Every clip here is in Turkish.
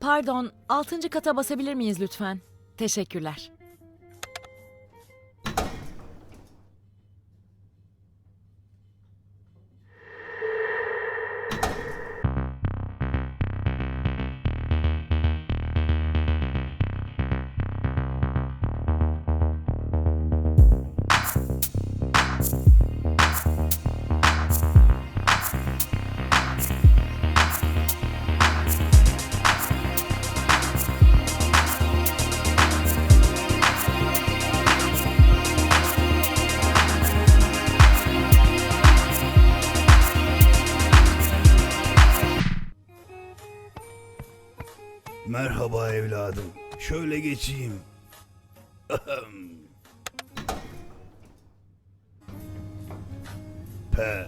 Pardon, altıncı kata basabilir miyiz lütfen? Teşekkürler. Merhaba evladım. Şöyle geçeyim. Pe.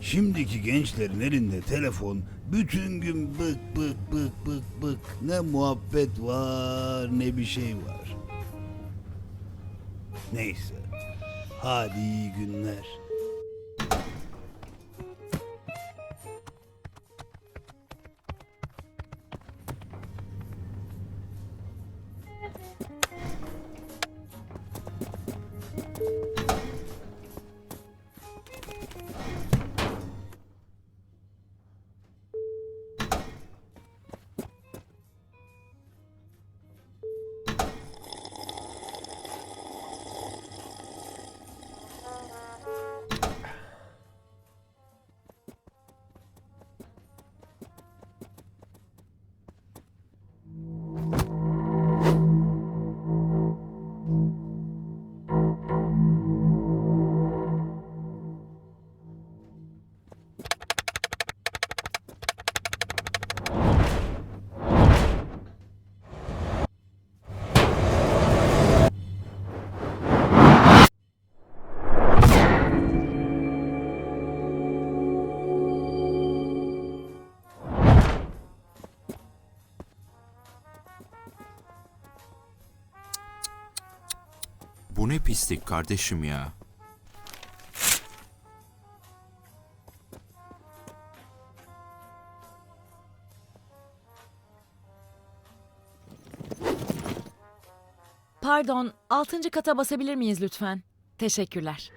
Şimdiki gençlerin elinde telefon bütün gün bık bık bık bık bık ne muhabbet var ne bir şey var. Neyse. Hadi iyi günler. Bu ne pislik kardeşim ya. Pardon, altıncı kata basabilir miyiz lütfen? Teşekkürler.